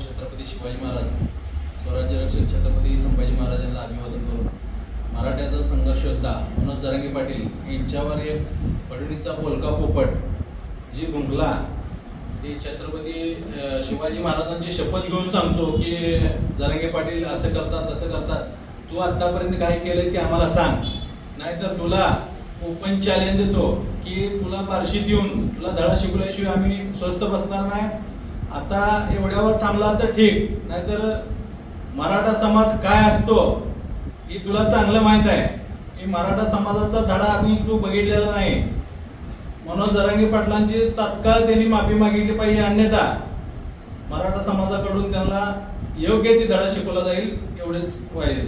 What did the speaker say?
छत्रपती शिवाजी महाराज स्वराज्य रक्षक छत्रपती संभाजी महाराजांना अभिवादन करून मराठ्याचा संघर्ष योद्धा मनोज जरांगी पाटील यांच्यावर एक पडणीचा बोलका पोपट जी गुंकला ते छत्रपती शिवाजी महाराजांची शपथ घेऊन सांगतो की जरांगे पाटील असं करतात तसं करतात. तू आतापर्यंत काय केलं ते आम्हाला सांग. नाहीतर तुला ओपन चॅलेंज देतो की तुला बार्शीत देऊन तुला धडा शिकवल्याशिवाय आम्ही स्वस्त बसणार नाही. आता एवढ्यावर थांबला तर ठीक नाहीतर मराठा समाज काय असतो हे तुला चांगलं माहीत आहे. की मराठा समाजाचा धडा आधी तू बघितलेला नाही. मनोज जरांगी पाटलांची तात्काळ त्यांनी माफी मागितली पाहिजे अन्यथा. मराठा समाजाकडून त्यांना योग्य ती धडा शिकवला जाईल एवढेच व्हायला